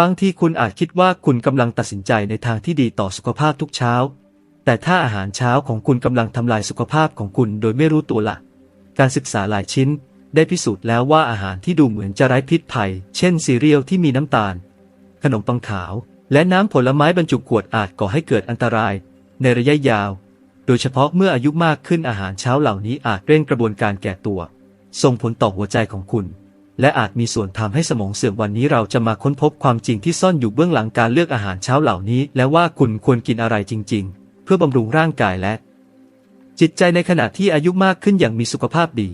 บางทีคุณอาจคิดว่าคุณกำลังตัดสินใจในทางที่ดีต่อสุขภาพทุกเช้า แต่ถ้าอาหารเช้าของคุณกำลังทำลายสุขภาพของคุณโดยไม่รู้ตัวละ การศึกษาหลายชิ้น ได้พิสูจน์แล้วว่าอาหารที่ดูเหมือนจะไร้พิษภัย เช่นซีเรียลที่มีน้ำตาล ขนมปังขาว และน้ำผลไม้บรรจุขวดอาจก่อให้เกิดอันตราย ในระยะยาว โดยเฉพาะเมื่ออายุมากขึ้นอาหารเช้าเหล่านี้อาจเร่งกระบวนการแก่ตัว ส่งผลต่อหัวใจของคุณ และอาจมีส่วนทำให้สมองเสื่อมวันนี้เราจะมาค้นพบความจริงที่ซ่อนอยู่เบื้องหลังการเลือกอาหารเช้าเหล่านี้ และว่าคุณควรกินอะไรจริง ๆ เพื่อบำรุงร่างกายและ จิตใจในขณะที่อายุมากขึ้นอย่างมีสุขภาพดี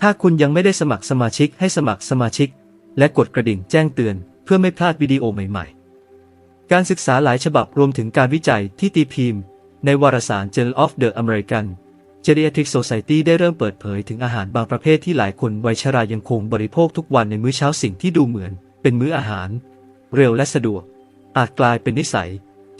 ถ้าคุณยังไม่ได้สมัครสมาชิกให้สมัครสมาชิก และกดกระดิ่งแจ้งเตือน เพื่อไม่พลาดวิดีโอใหม่ ๆ การศึกษาหลายฉบับรวมถึงการวิจัยที่ตีพิมพ์ ในวารสาร Journal of the American Geriatric Society ได้เริ่มเปิดเผยถึงอาหารบางประเภทที่หลายคนวัยชรายังคงบริโภคทุกวันในมื้อเช้าสิ่งที่ดูเหมือน เป็นมื้ออาหาร เร็วและสะดวก อาจกลายเป็นนิสัย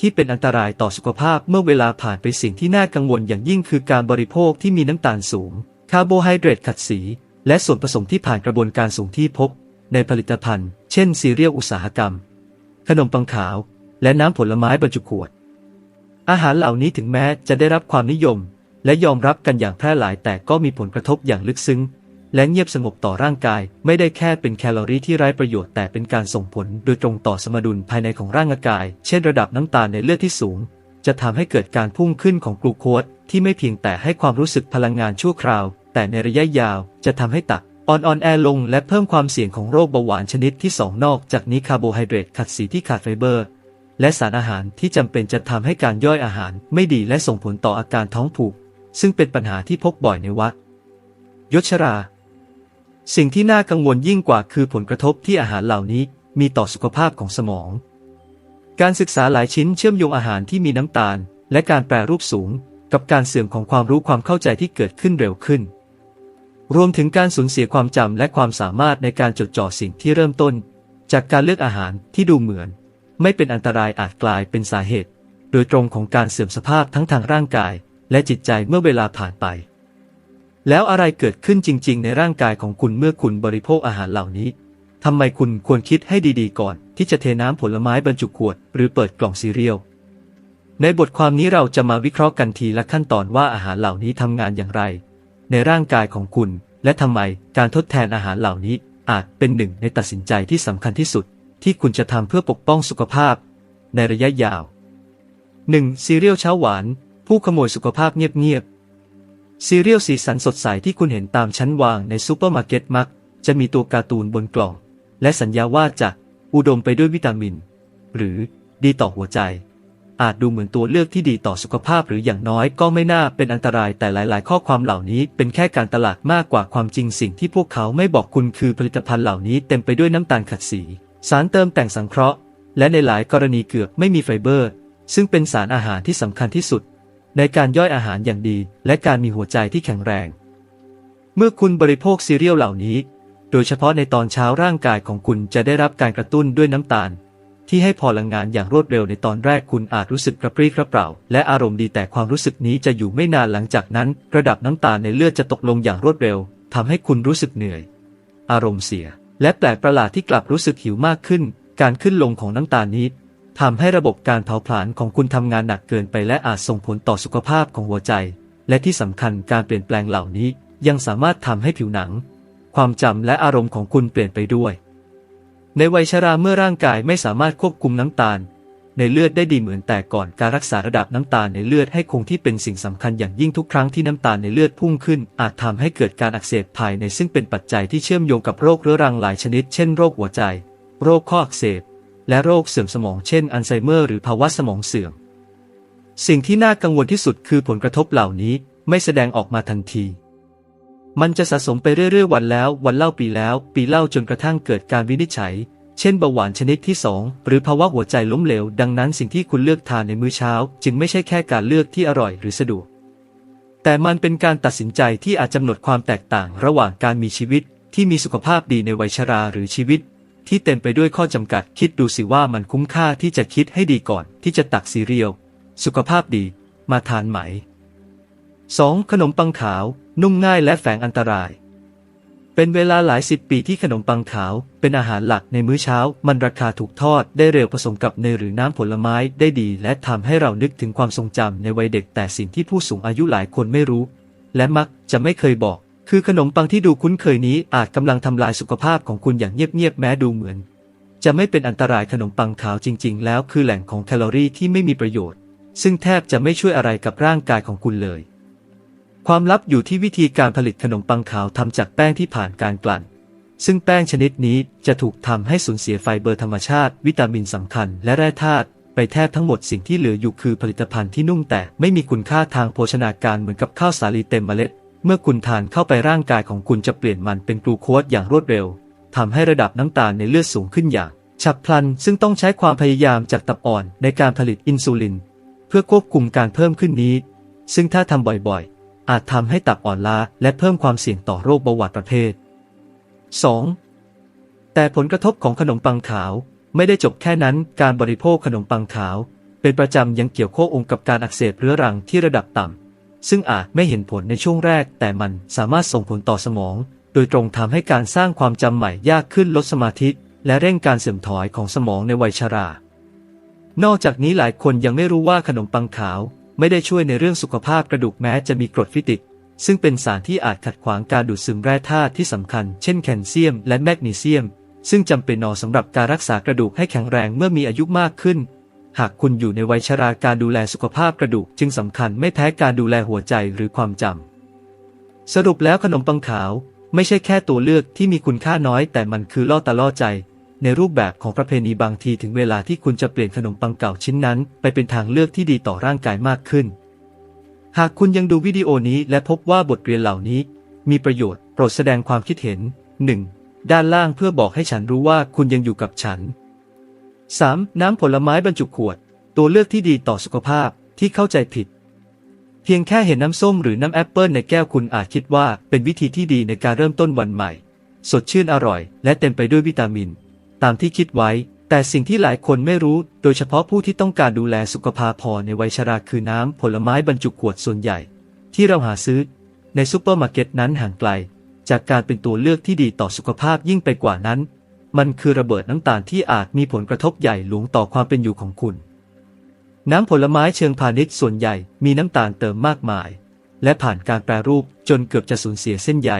ที่เป็นอันตรายต่อสุขภาพเมื่อเวลาผ่านไปสิ่งที่น่ากังวลอย่างยิ่งคือการบริโภคที่มีน้ำตาลสูง คาร์โบไฮเดรตขัดสี และส่วนผสมที่ผ่านกระบวนการสูงที่พบ ในผลิตภัณฑ์ เช่นซีเรียลอุตสาหกรรม ขนมปังขาว และน้ำผลไม้บรรจุขวด อาหารเหล่านี้ถึงแม้จะได้รับความนิยม และยอมรับกันอย่างแพร่หลายแต่ก็มีผลกระทบอย่างลึกซึ้ง และเงียบสงบต่อร่างกาย ไม่ได้แค่เป็นแคลอรี่ที่ไร้ประโยชน์แต่เป็นการส่งผลโดยตรงต่อสมดุลภายในของร่างกาย เช่นระดับน้ำตาลในเลือดที่สูง จะทำให้เกิดการพุ่งขึ้นของกลูโคสที่ไม่เพียงแต่ให้ความรู้สึกพลังงานชั่วคราว แต่ในระยะยาวจะทำให้ตับอ่อนอ่อนแอลงและเพิ่มความเสี่ยงของโรคเบาหวานชนิดที่ 2 นอกจากนี้คาร์โบไฮเดรตขัดสีที่ขาดไฟเบอร์ และสารอาหารที่จำเป็นจะทำให้การย่อยอาหารไม่ดีและส่งผลต่ออาการท้องผูก ซึ่งเป็นปัญหาที่พบบ่อยในวัด ยศชรา สิ่งที่น่ากังวลยิ่งกว่าคือผลกระทบที่อาหารเหล่านี้มีต่อสุขภาพของสมอง การศึกษาหลายชิ้นเชื่อมโยงอาหารที่มีน้ำตาล และการแปรรูปสูง กับการเสื่อมของความรู้ความเข้าใจที่เกิดขึ้นเร็วขึ้น รวมถึงการสูญเสียความจำและความสามารถในการจดจ่อสิ่งที่เริ่มต้น จากการเลือกอาหารที่ดูเหมือน ไม่เป็นอันตรายอาจกลายเป็นสาเหตุ โดยตรงของการเสื่อมสภาพทั้งทางร่างกาย และจิตใจเมื่อเวลาผ่านไป แล้วอะไรเกิดขึ้นจริง ๆ ในร่างกายของคุณเมื่อคุณบริโภคอาหารเหล่านี้ทำไมคุณควรคิดให้ดีๆ ก่อน ที่จะเทน้ำผลไม้บรรจุขวด หรือเปิดกล่องซีเรียลในบทความนี้เราจะมาวิเคราะห์กันทีละขั้นตอนว่าอาหารเหล่านี้ทำงานอย่างไร ในร่างกายของคุณ และทำไมการทดแทนอาหารเหล่านี้อาจเป็นหนึ่งในตัดสินใจที่สำคัญที่สุด ที่คุณจะทำเพื่อปกป้องสุขภาพ ในระยะยาว 1. ซีเรียลเช้าหวาน ผู้ขโมยสุขภาพเงียบๆ ซีเรียลสีสันสดใสที่คุณเห็นตามชั้นวางในซูเปอร์มาร์เก็ตมัก จะมีตัวการ์ตูนบนกล่อง และสัญญาว่าจะอุดมไปด้วยวิตามิน หรือดีต่อหัวใจ อาจดูเหมือนตัวเลือกที่ดีต่อสุขภาพหรืออย่างน้อยก็ไม่น่าเป็นอันตรายแต่หลาย ๆ ข้อความเหล่านี้เป็นแค่การตลาดมากกว่าความจริงสิ่งที่พวกเขาไม่บอกคุณคือผลิตภัณฑ์เหล่านี้เต็มไปด้วยน้ำตาลขัดสี สารเติมแต่งสังเคราะห์ และในหลายกรณีเกือบไม่มีไฟเบอร์ ซึ่งเป็นสารอาหารที่สำคัญที่สุด ในการย่อยอาหารอย่างดี และการมีหัวใจที่แข็งแรง เมื่อคุณบริโภคซีเรียลเหล่านี้ โดยเฉพาะในตอนเช้าร่างกายของคุณจะได้รับการกระตุ้นด้วยน้ำตาล ที่ให้พลังงานอย่างรวดเร็วในตอนแรกคุณอาจรู้สึกกระปรี้กระเปร่า และอารมณ์ดีแต่ความรู้สึกนี้จะอยู่ไม่นานหลังจากนั้น ระดับน้ำตาลในเลือดจะตกลงอย่างรวดเร็วทำให้คุณรู้สึกเหนื่อย อารมณ์เสีย และแปลกประหลาดที่กลับรู้สึกหิวมากขึ้น การขึ้นลงของน้ำตาลนี้ ทำให้ระบบการเผาผลาญของคุณทำงานหนักเกินไปและอาจส่งผลต่อสุขภาพของหัวใจ และที่สำคัญการเปลี่ยนแปลงเหล่านี้ยังสามารถทำให้ผิวหนัง ความจำและอารมณ์ของคุณเปลี่ยนไปด้วย ในวัยชราเมื่อร่างกายไม่สามารถควบคุมน้ำตาล ในเลือดได้ดีเหมือนแต่ก่อนการรักษาระดับน้ำตาลในเลือดให้คงที่เป็นสิ่งสำคัญอย่างยิ่งทุกครั้งที่น้ำตาลในเลือดพุ่งขึ้น อาจทำให้เกิดการอักเสบภายในซึ่งเป็นปัจจัยที่เชื่อมโยงกับโรคเรื้อรังหลายชนิด เช่นโรคหัวใจ โรคข้ออักเสบ และโรคเสื่อมสมองเช่นอัลไซเมอร์หรือภาวะสมองเสื่อม สิ่งที่น่ากังวลที่สุดคือผลกระทบเหล่านี้ไม่แสดงออกมาทันที มันจะสะสมไปเรื่อยๆ วันแล้ว วันเล่าปีแล้ว ปีเล่าจนกระทั่งเกิดการวินิจฉัย เช่นเบาหวานชนิดที่ 2 หรือภาวะหัวใจล้มเหลว ดังนั้นสิ่งที่คุณเลือกทานในมื้อเช้า จึงไม่ใช่แค่การเลือกที่อร่อยหรือสะดวก แต่มันเป็นการตัดสินใจที่อาจกำหนดความแตกต่าง ระหว่างการมีชีวิตที่มีสุขภาพดีในวัยชราหรือชีวิต ที่เต็มไปด้วยข้อจำกัดคิดดูสิว่ามันคุ้มค่าที่จะคิดให้ดีก่อนที่จะตักซีเรียลสุขภาพดี มาทานไหม 2. ขนมปังขาว นุ่มง่ายและแฝงอันตราย เป็นเวลาหลายสิบปีที่ขนมปังขาว เป็นอาหารหลักในมื้อเช้า มันราคาถูกทอดได้เร็วผสมกับเนยหรือน้ำผลไม้ได้ดี และทำให้เรานึกถึงความทรงจำในวัยเด็กแต่สิ่งที่ผู้สูงอายุหลายคนไม่รู้ และมักจะไม่เคยบอก คือขนมปังที่ดูคุ้นเคยนี้อาจกำลังทำลายสุขภาพของคุณอย่างเงียบๆแม้ดูเหมือน จะไม่เป็นอันตรายขนมปังขาวจริง ๆ แล้วคือแหล่งของแคลอรี่ที่ไม่มีประโยชน์ ซึ่งแทบจะไม่ช่วยอะไรกับร่างกายของคุณเลย ความลับอยู่ที่วิธีการผลิตขนมปังขาวทำจากแป้งที่ผ่านการกลั่น ซึ่งแป้งชนิดนี้จะถูกทำให้สูญเสียไฟเบอร์ธรรมชาติ วิตามินสำคัญ และแร่ธาตุไปแทบทั้งหมดสิ่งที่เหลืออยู่คือผลิตภัณฑ์ที่นุ่มแต่ไม่มีคุณค่าทางโภชนาการเหมือนกับข้าวสาลีเต็มเมล็ด เมื่อคุณทานเข้าไปร่างกายของคุณจะเปลี่ยนมันเป็นกลูโคสอย่างรวดเร็วทำให้ระดับน้ำตาลในเลือดสูงขึ้นอย่างฉับพลัน ซึ่งต้องใช้ความพยายามจากตับอ่อนในการผลิตอินซูลิน เพื่อควบคุมการเพิ่มขึ้นนี้ ซึ่งถ้าทำบ่อยๆ อาจทำให้ตับอ่อนล้าและเพิ่มความเสี่ยงต่อโรคเบาหวานประเภท 2. แต่ผลกระทบของขนมปังขาวไม่ได้จบแค่นั้นการบริโภคขนมปังขาว เป็นประจำยังเกี่ยวข้องกับการอักเสบเรื้อรังที่ระดับต่ำ ซึ่งอาจไม่เห็นผลในช่วงแรก แต่มันสามารถส่งผลต่อสมอง โดยตรงทำให้การสร้างความจำใหม่ยากขึ้นลดสมาธิ และเร่งการเสื่อมถอยของสมองในวัยชรา นอกจากนี้หลายคนยังไม่รู้ว่าขนมปังขาว ไม่ได้ช่วยในเรื่องสุขภาพกระดูกแม้จะมีกรดฟิติก ซึ่งเป็นสารที่อาจขัดขวางการดูดซึมแร่ธาตุที่สำคัญ เช่นแคลเซียม และแมกนีเซียม ซึ่งจำเป็นนอสำหรับการรักษากระดูกให้แข็งแรงเมื่อมีอายุมากขึ้น หากคุณอยู่ในวัยชราการดูแลสุขภาพกระดูกจึงสำคัญไม่แพ้การดูแลหัวใจหรือความจำสรุปแล้วขนมปังขาวไม่ใช่แค่ตัวเลือกที่มีคุณค่าน้อย แต่มันคือล่อตาล่อใจ ในรูปแบบของประเพณีบางทีถึงเวลาที่คุณจะเปลี่ยนขนมปังเก่าชิ้นนั้น ไปเป็นทางเลือกที่ดีต่อร่างกายมากขึ้น หากคุณยังดูวิดีโอนี้และพบว่าบทเรียนเหล่านี้ มีประโยชน์โปรดแสดงความคิดเห็น 1. ด้านล่างเพื่อบอกให้ฉันรู้ว่าคุณยังอยู่กับฉัน 3. น้ำผลไม้บรรจุขวด ตัวเลือกที่ดีต่อสุขภาพที่เข้าใจผิด เพียงแค่เห็นน้ำส้มหรือน้ำแอปเปิลในแก้วคุณอาจคิดว่าเป็นวิธีที่ดีในการเริ่มต้นวันใหม่ สดชื่นอร่อย และเต็มไปด้วยวิตามิน ตามที่คิดไว้ แต่สิ่งที่หลายคนไม่รู้ โดยเฉพาะผู้ที่ต้องการดูแลสุขภาพพอในวัยชราคือน้ำผลไม้บรรจุขวดส่วนใหญ่ ที่เราหาซื้อ ในซูเปอร์มาร์เก็ตนั้นห่างไกล จากการเป็นตัวเลือกที่ดีต่อสุขภาพยิ่งไปกว่านั้น มันคือระเบิดน้ำตาลที่อาจมีผลกระทบใหญ่หลวงต่อความเป็นอยู่ของคุณ น้ำผลไม้เชิงพาณิชย์ส่วนใหญ่มีน้ำตาลเติมมากมาย และผ่านการแปรรูปจนเกือบจะสูญเสียเส้นใย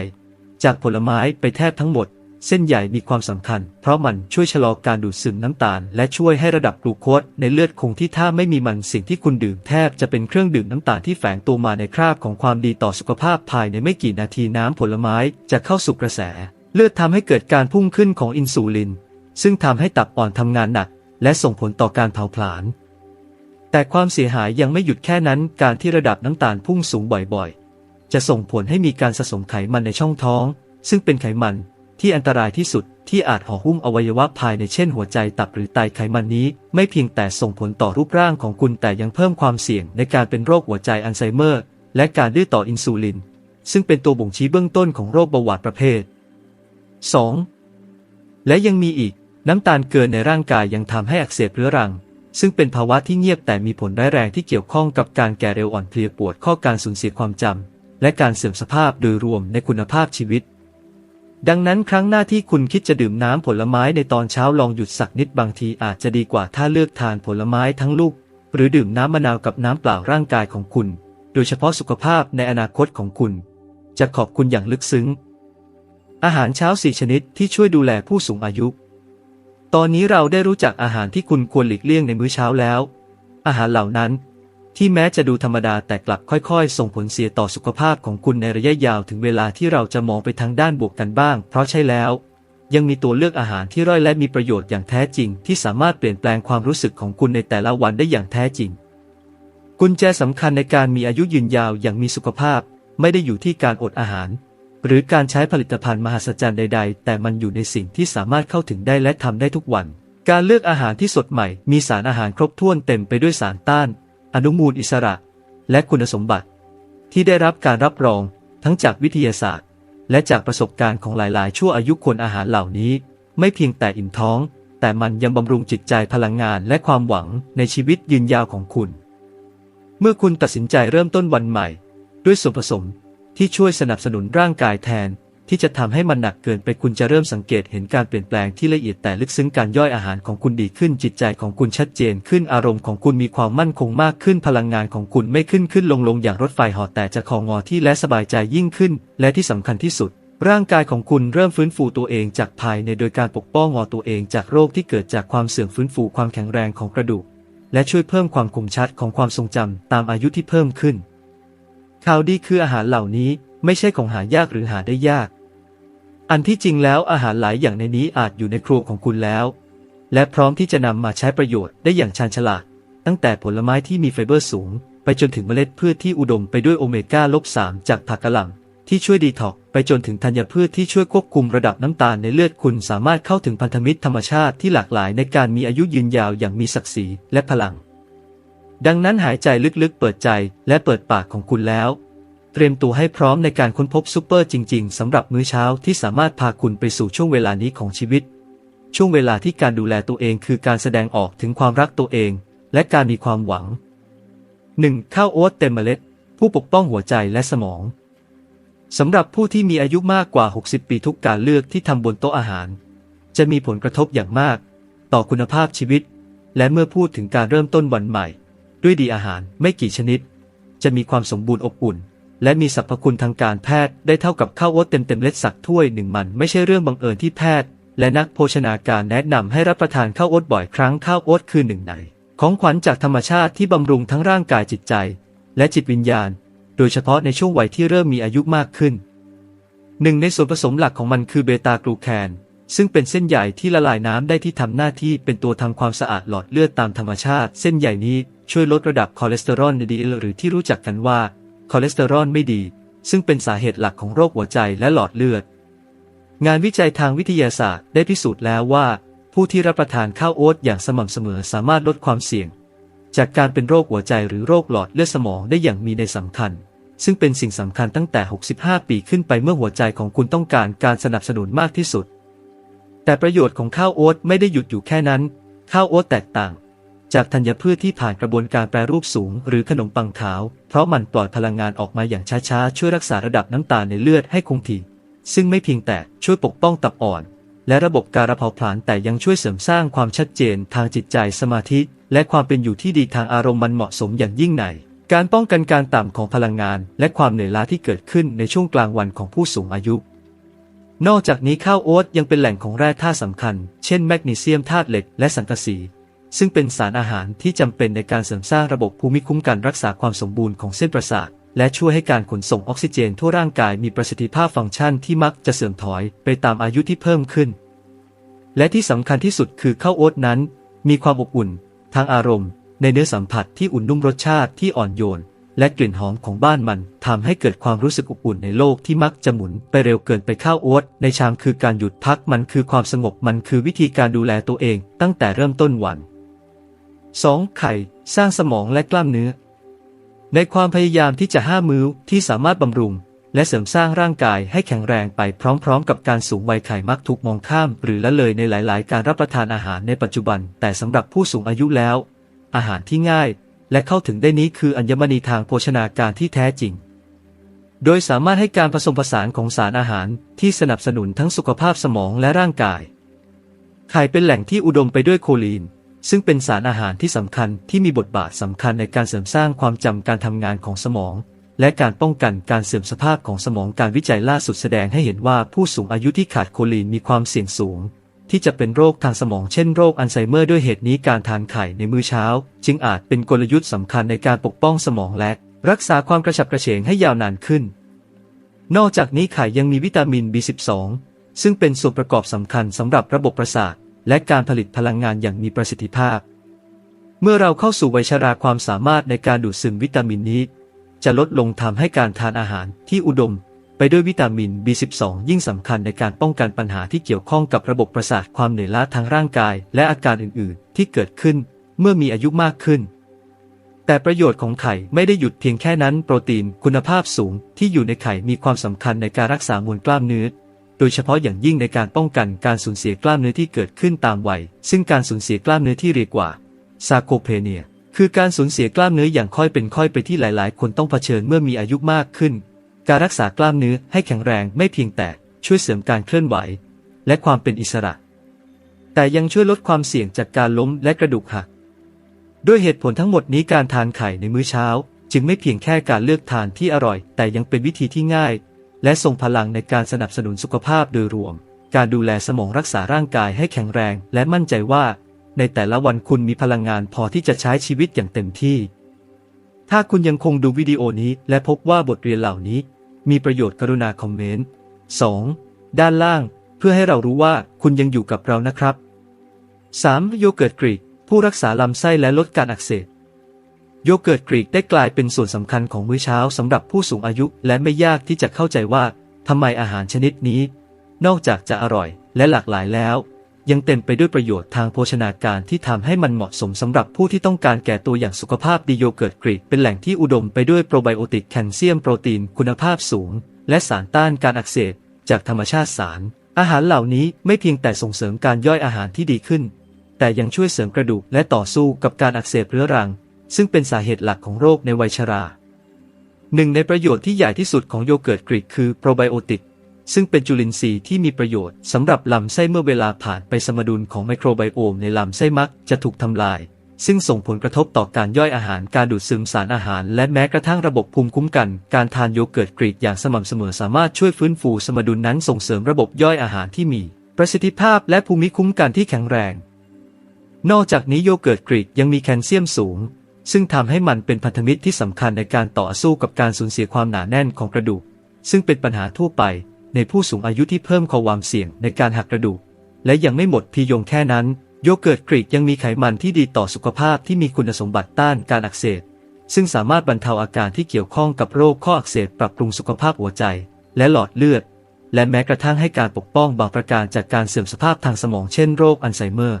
จากผลไม้ไปแทบทั้งหมด เส้นใยมีความสำคัญ เพราะมันช่วยชะลอการดูดซึมน้ำตาล และช่วยให้ระดับกลูโคสในเลือดคงที่ถ้าไม่มีมันสิ่งที่คุณดื่มแทบจะเป็นเครื่องดื่มน้ำตาลที่แฝงตัวมาในคราบของความดีต่อสุขภาพภายในไม่กี่นาทีน้ำผลไม้จะเข้าสู่กระแส เลือดทำให้เกิดการพุ่งขึ้นของอินซูลิน ซึ่งทำให้ตับอ่อนทำงานหนัก และส่งผลต่อการเผาผลาญ แต่ความเสียหายยังไม่หยุดแค่นั้น การที่ระดับน้ำตาลพุ่งสูงบ่อยๆ จะส่งผลให้มีการสะสมไขมันในช่องท้อง ซึ่งเป็นไขมันที่อันตรายที่สุดที่อาจห่อหุ้มอวัยวะภายในเช่นหัวใจตับหรือไตไขมันนี้ ไม่เพียงแต่ส่งผลต่อรูปร่างของคุณแต่ยังเพิ่มความเสี่ยงในการเป็นโรคหัวใจอัลไซเมอร์ และการดื้อต่ออินซูลิน ซึ่งเป็นตัวบ่งชี้เบื้องต้นของโรคเบาหวานประเภท 2. และยังมีอีก น้ำตาลเกินในร่างกายยังทำให้อักเสบเรื้อรัง ซึ่งเป็นภาวะที่เงียบแต่มีผลร้ายแรงที่เกี่ยวข้องกับการแก่เร็วอ่อนเพลียปวดข้อการสูญเสียความจำและการเสื่อมสภาพโดยรวมในคุณภาพชีวิต ดังนั้นครั้งหน้าที่คุณคิดจะดื่มน้ำผลไม้ในตอนเช้าลองหยุดสักนิดบางทีอาจจะดีกว่าถ้าเลือกทานผลไม้ทั้งลูก หรือดื่มน้ำมะนาวกับน้ำเปล่าร่างกายของคุณ โดยเฉพาะสุขภาพในอนาคตของคุณ จะขอบคุณอย่างลึกซึ้ง อาหารเช้าสี่ชนิดที่ช่วยดูแลผู้สูงอายุ ตอนนี้เราได้รู้จักอาหารที่คุณควรหลีกเลี่ยงในมื้อเช้าแล้ว อาหารเหล่านั้น ที่แม้จะดูธรรมดาแต่กลับค่อยๆ ส่งผลเสียต่อสุขภาพของคุณในระยะยาวถึงเวลาที่เราจะมองไปทางด้านบวกกันบ้าง เพราะใช่แล้ว ยังมีตัวเลือกอาหารที่ร่อยและมีประโยชน์อย่างแท้จริง ที่สามารถเปลี่ยนแปลงความรู้สึกของคุณในแต่ละวันได้อย่างแท้จริง กุญแจสำคัญในการมีอายุยืนยาวอย่างมีสุขภาพ ไม่ได้อยู่ที่การอดอาหาร หรือการใช้ผลิตภัณฑ์มหัศจรรย์ใด ๆ แต่มันอยู่ในสิ่งที่สามารถเข้าถึงได้และทำได้ทุกวัน การเลือกอาหารที่สดใหม่ มีสารอาหารครบถ้วนเต็มไปด้วยสารต้าน อนุมูลอิสระ และคุณสมบัติ ที่ได้รับการรับรองทั้งจากวิทยาศาสตร์ และจากประสบการณ์ของหลายๆ ชั่วอายุคนอาหารเหล่านี้ ไม่เพียงแต่อิ่มท้อง แต่มันยังบำรุงจิตใจพลังงานและความหวังในชีวิตยืนยาวของคุณ เมื่อคุณตัดสินใจเริ่มต้นวันใหม่ ด้วยส่วนผสม ที่ช่วยสนับสนุนร่างกายแทน ที่จะทำให้มันหนักเกินไปคุณจะเริ่มสังเกตเห็นการเปลี่ยนแปลงที่ละเอียดแต่ลึกซึ้งการย่อยอาหารของคุณดีขึ้นจิตใจของคุณชัดเจนขึ้นอารมณ์ของคุณมีความมั่นคงมากขึ้นพลังงานของคุณไม่ขึ้นขึ้นลงลงอย่างรถไฟหอแต่จะคองอที่และสบายใจยิ่งขึ้น และที่สำคัญที่สุดร่างกายของคุณเริ่มฟื้นฟูตัวเองจากภายในโดยการปกป้องงอตัวเองจากโรคที่เกิดจากความเสื่อมฟื้นฟูความแข็งแรงของกระดูก และช่วยเพิ่มความคมชัดของความทรงจำตามอายุที่เพิ่มขึ้น ข่าวดีคืออาหารเหล่านี้ไม่ใช่ของหายากหรือหาได้ยาก อันที่จริงแล้วอาหารหลายอย่างในนี้อาจอยู่ในครัวของคุณแล้ว และพร้อมที่จะนำมาใช้ประโยชน์ได้อย่างชาญฉลาด ตั้งแต่ผลไม้ที่มีไฟเบอร์สูง ไปจนถึงเมล็ดพืชที่อุดมไปด้วยโอเมก้าลบ3จากผักกะหล่ำที่ช่วยดีท็อกไปจนถึงธัญพืชที่ช่วยควบคุมระดับน้ำตาลในเลือดคุณสามารถเข้าถึงพันธมิตรธรรมชาติที่หลากหลายในการมีอายุยืนยาวอย่างมีศักดิ์ศรีและพลัง ดังนั้นหายใจลึกๆ เปิดใจและเปิดปากของคุณแล้ว เตรียมตัวให้พร้อมในการค้นพบซูเปอร์จริง ๆสำหรับมื้อเช้าที่สามารถพาคุณไปสู่ช่วงเวลานี้ของชีวิต ช่วงเวลาที่การดูแลตัวเองคือการแสดงออกถึงความรักตัวเอง และการมีความหวัง 1. ข้าวโอ๊ตเต็มเมล็ด ผู้ปกป้องหัวใจและสมองสำหรับผู้ที่มีอายุมากกว่า 60 ปีทุกการเลือกที่ทำบนโต๊ะอาหาร จะมีผลกระทบอย่างมาก ต่อคุณภาพชีวิต และเมื่อพูดถึงการเริ่มต้นวันใหม่ ด้วยดีอาหารไม่กี่ชนิด จะมีความสมบูรณ์อบอุ่น และมีสรรพคุณทางการแพทย์ได้เท่ากับข้าวโอ๊ตเต็มๆเล็ดสักถ้วยหนึ่งมันไม่ใช่เรื่องบังเอิญที่แพทย์ และนักโภชนาการแนะนำให้รับประทานข้าวโอ๊ตบ่อยครั้งข้าวโอ๊ตคือหนึ่งในของขวัญจากธรรมชาติที่บำรุงทั้งร่างกายจิตใจ และจิตวิญญาณ โดยเฉพาะในช่วงวัยที่เริ่มมีอายุมากขึ้นหนึ่งในส่วนผสมหลักของมันคือเบตากลูแคน ซึ่งเป็นเส้นใยที่ละลายน้ำได้ที่ทำหน้าที่เป็นตัวทำความสะอาดหลอดเลือดตามธรรมชาติ เส้นใยนี้ช่วยลดระดับคอเลสเตอรอลดีหรือที่รู้จักกันว่าคอเลสเตอรอลไม่ดี ซึ่งเป็นสาเหตุหลักของโรคหัวใจและหลอดเลือด งานวิจัยทางวิทยาศาสตร์ได้พิสูจน์แล้วว่า ผู้ที่รับประทานข้าวโอ๊ตอย่างสม่ำเสมอสามารถลดความเสี่ยง จากการเป็นโรคหัวใจหรือโรคหลอดเลือดสมองได้อย่างมีในสำคัญ ซึ่งเป็นสิ่งสำคัญตั้งแต่ 65 ปีขึ้นไปเมื่อหัวใจของคุณต้องการการสนับสนุนมากที่สุด แต่ประโยชน์ของข้าวโอ๊ตไม่ได้หยุดอยู่แค่นั้น ข้าวโอ๊ตแตกต่าง จากธัญพืชที่ผ่านกระบวนการแปรรูปสูง หรือขนมปังขาว เพราะมันปล่อยพลังงานออกมาอย่างช้าๆ ช่วยรักษาระดับน้ำตาลในเลือดให้คงที่ ซึ่งไม่เพียงแต่ช่วยปกป้องตับอ่อน และระบบการระเพาผลาญแต่ยังช่วยเสริมสร้างความชัดเจนทางจิตใจสมาธิ และความเป็นอยู่ที่ดีทางอารมณ์มันเหมาะสมอย่างยิ่งในการป้องกันการต่ำของพลังงาน และความเหนื่อยล้าที่เกิดขึ้นในช่วงกลางวันของผู้สูงอายุ นอกจากนี้ข้าวโอ๊ตยังเป็นแหล่งของแร่ธาตุสำคัญ เช่นแมกนีเซียมธาตุเหล็กและสังกะสี ซึ่งเป็นสารอาหารที่จำเป็นในการเสริมสร้างระบบภูมิคุ้มกันรักษาความสมบูรณ์ของเส้นประสาท และช่วยให้การขนส่งออกซิเจนทั่วร่างกายมีประสิทธิภาพฟังก์ชันที่มักจะเสื่อมถอยไปตามอายุที่เพิ่มขึ้น และที่สำคัญที่สุดคือข้าวโอ๊ตนั้น มีความอบอุ่น ทางอารมณ์ ในเนื้อสัมผัสที่อุ่นนุ่มรสชาติที่อ่อนโยน และกลิ่นหอมของบ้านมันทำให้เกิดความรู้สึกอบอุ่นในโลกที่มักจะหมุนไปเร็วเกินไปข้าวโอ๊ตในชามคือการหยุดพักมันคือความสงบมันคือวิธีการดูแลตัวเองตั้งแต่เริ่มต้นวัน 2. ไข่ สร้างสมองและกล้ามเนื้อ ในความพยายามที่จะห้ามื้อที่สามารถบำรุง และเสริมสร้างร่างกายให้แข็งแรงไปพร้อมๆ กับการสูงวัยไข่มักถูกมองข้าม หรือละเลยในหลาย ๆ การรับประทานอาหารในปัจจุบัน แต่สำหรับผู้สูงอายุแล้ว อาหารที่ง่าย และเข้าถึงได้นี้คืออัญมณีทางโภชนาการที่แท้จริง โดยสามารถให้การผสมผสานของสารอาหารที่สนับสนุนทั้งสุขภาพสมองและร่างกาย ไข่เป็นแหล่งที่อุดมไปด้วยโคลีน ซึ่งเป็นสารอาหารที่สำคัญที่มีบทบาทสำคัญในการเสริมสร้างความจำการทำงานของสมองและการป้องกันการเสื่อมสภาพของสมองการวิจัยล่าสุดแสดงให้เห็นว่าผู้สูงอายุที่ขาดโคลีนมีความเสี่ยงสูง ที่จะเป็นโรคทางสมองเช่นโรคอัลไซเมอร์ด้วยเหตุนี้การทานไข่ในมื้อเช้า จึงอาจเป็นกลยุทธ์สำคัญในการปกป้องสมองและ รักษาความกระฉับกระเฉงให้ยาวนานขึ้น นอกจากนี้ไข่ยังมีวิตามิน B12 ซึ่งเป็นส่วนประกอบสำคัญสำหรับระบบประสาท และการผลิตพลังงานอย่างมีประสิทธิภาพ เมื่อเราเข้าสู่วัยชราความสามารถในการดูดซึมวิตามินนี้ จะลดลงทำให้การทานอาหารที่อุดม ไปด้วยวิตามิน B12 ยิ่งสำคัญในการป้องกันปัญหาที่เกี่ยวข้องกับระบบประสาทความเหนื่อยล้าทางร่างกาย และอาการอื่น ๆ ที่เกิดขึ้นเมื่อมีอายุมากขึ้น แต่ประโยชน์ของไข่ไม่ได้หยุดเพียงแค่นั้น โปรตีนคุณภาพสูงที่อยู่ในไข่มีความสำคัญในการรักษามวลกล้ามเนื้อโดยเฉพาะอย่างยิ่งในการป้องกันการสูญเสียกล้ามเนื้อที่เกิดขึ้นตามวัย ซึ่งการสูญเสียกล้ามเนื้อที่เรียกว่าซาโคเพเนีย คือการสูญเสียกล้ามเนื้ออย่างค่อยเป็นค่อยไปที่หลาย ๆ คนต้องเผชิญเมื่อมีอายุมากขึ้น การรักษากล้ามเนื้อให้แข็งแรงไม่เพียงแต่ช่วยเสริมการเคลื่อนไหว และความเป็นอิสระ แต่ยังช่วยลดความเสี่ยงจากการล้มและกระดูกหัก ด้วยเหตุผลทั้งหมดนี้การทานไข่ในมื้อเช้า จึงไม่เพียงแค่การเลือกทานที่อร่อย แต่ยังเป็นวิธีที่ง่าย และทรงพลังในการสนับสนุนสุขภาพโดยรวม การดูแลสมองรักษาร่างกายให้แข็งแรง และมั่นใจว่า ในแต่ละวันคุณมีพลังงานพอที่จะใช้ชีวิตอย่างเต็มที่ ถ้าคุณยังคงดูวิดีโอนี้และพบว่าบทเรียนเหล่านี้ มีประโยชน์กรุณาคอมเมนต์ 2. ด้านล่าง เพื่อให้เรารู้ว่าคุณยังอยู่กับเรานะครับ 3. โยเกิร์ตกรีก ผู้รักษาลำไส้และลดการอักเสบโยเกิร์ตกรีกได้กลายเป็นส่วนสำคัญของมื้อเช้าสำหรับผู้สูงอายุ และไม่ยากที่จะเข้าใจว่าทำไมอาหารชนิดนี้ นอกจากจะอร่อยและหลากหลายแล้ว ยังเต็มไปด้วยประโยชน์ทางโภชนาการที่ทำให้มันเหมาะสมสำหรับผู้ที่ต้องการแก่ตัวอย่างสุขภาพดีโยเกิร์ตกรีกเป็นแหล่งที่อุดมไปด้วยโปรไบโอติกแคลเซียมโปรตีนคุณภาพสูง และสารต้านการอักเสบจากธรรมชาติสาร อาหารเหล่านี้ไม่เพียงแต่ส่งเสริมการย่อยอาหารที่ดีขึ้น แต่ยังช่วยเสริมกระดูกและต่อสู้กับการอักเสบเรื้อรัง ซึ่งเป็นสาเหตุหลักของโรคในวัยชราหนึ่งในประโยชน์ที่ใหญ่ที่สุดของโยเกิร์ตกรีกคือโปรไบโอติก ซึ่งเป็นจุลินทรีย์ที่มีประโยชน์สำหรับลำไส้เมื่อเวลาผ่านไปสมดุลของไมโครไบโอมในลำไส้มักจะถูกทำลาย ซึ่งส่งผลกระทบต่อการย่อยอาหารการดูดซึมสารอาหาร และแม้กระทั่งระบบภูมิคุ้มกัน การทานโยเกิร์ตกรีกอย่างสม่ำเสมอสามารถช่วยฟื้นฟูสมดุลนั้นส่งเสริมระบบย่อยอาหารที่มี ประสิทธิภาพและภูมิคุ้มกันที่แข็งแรง นอกจากนี้โยเกิร์ตกรีกยังมีแคลเซียมสูงซึ่งทำให้มันเป็นพันธมิตรที่สำคัญในการต่อสู้กับการสูญเสียความหนาแน่นของกระดูก ซึ่งเป็นปัญหาทั่วไป ในผู้สูงอายุที่เพิ่มความเสี่ยงในการหักกระดูก และยังไม่หมดเพียงแค่นั้น โยเกิร์ตกรีกยังมีไขมันที่ดีต่อสุขภาพที่มีคุณสมบัติต้านการอักเสบ ซึ่งสามารถบรรเทาอาการที่เกี่ยวข้องกับโรคข้ออักเสบปรับปรุงสุขภาพหัวใจ และหลอดเลือด และแม้กระทั่งให้การปกป้องบางประการจากการเสื่อมสภาพทางสมองเช่นโรคอัลไซเมอร์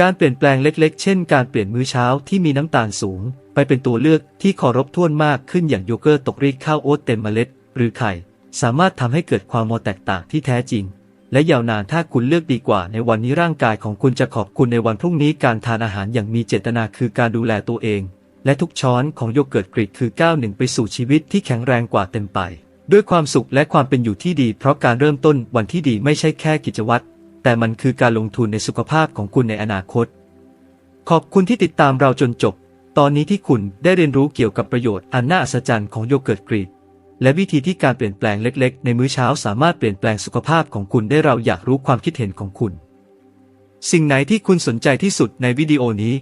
การเปลี่ยนแปลงเล็กๆ เช่น การเปลี่ยนมื้อเช้าที่มีน้ำตาลสูง ไปเป็นตัวเลือกที่เคารพถ้วนมากขึ้นอย่างโยเกิร์ตตกรีดข้าวโอ๊ตเต็มเมล็ด หรือไข่ สามารถทำให้เกิดความโมแตกต่างที่แท้จริง และยาวนานถ้าคุณเลือกดีกว่า ในวันนี้ร่างกายของคุณจะขอบคุณในวันพรุ่งนี้การทานอาหารอย่างมีเจตนาคือการดูแลตัวเอง และทุกช้อนของโยเกิร์ตกรีกคือก้าวหนึ่งไปสู่ชีวิตที่แข็งแรงกว่าเต็มไป ด้วยความสุขและความเป็นอยู่ที่ดี เพราะการเริ่มต้นวันที่ดีไม่ใช่แค่กิจวัตรแต่มันคือการลงทุนในสุขภาพของคุณในอนาคต ขอบคุณที่ติดตามเราจนจบ ตอนนี้ที่คุณได้เรียนรู้เกี่ยวกับประโยชน์อันน่าอัศจรรย์ของโยเกิร์ตกรีก และวิธีที่การเปลี่ยนแปลงเล็กๆ ในมื้อเช้าสามารถเปลี่ยนแปลงสุขภาพของคุณได้เราอยากรู้ความคิดเห็นของคุณ สิ่งไหนที่คุณสนใจที่สุดในวิดีโอนี้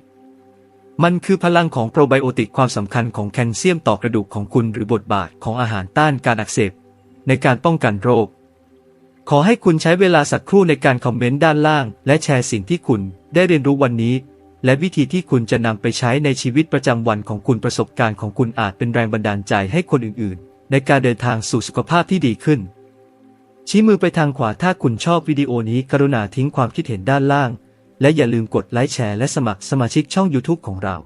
มันคือพลังของโปรไบโอติกความสำคัญของแคลเซียมต่อกระดูกของคุณหรือบทบาทของอาหารต้านการอักเสบ ในการป้องกันโรค ขอให้คุณใช้เวลาสักครู่ในการคอมเมนต์ด้านล่าง และแชร์สิ่งที่คุณได้เรียนรู้วันนี้และวิธีที่คุณจะนำไปใช้ในชีวิตประจำวันของคุณประสบการณ์ของคุณอาจเป็นแรงบันดาลใจให้คนอื่นๆ ในการเดินทางสู่สุขภาพที่ดีขึ้น ชี้มือไปทางขวาถ้าคุณชอบวิดีโอนี้กรุณาทิ้งความคิดเห็นด้านล่าง และอย่าลืมกดไลค์แชร์และสมัครสมาชิกช่อง YouTube ของเรา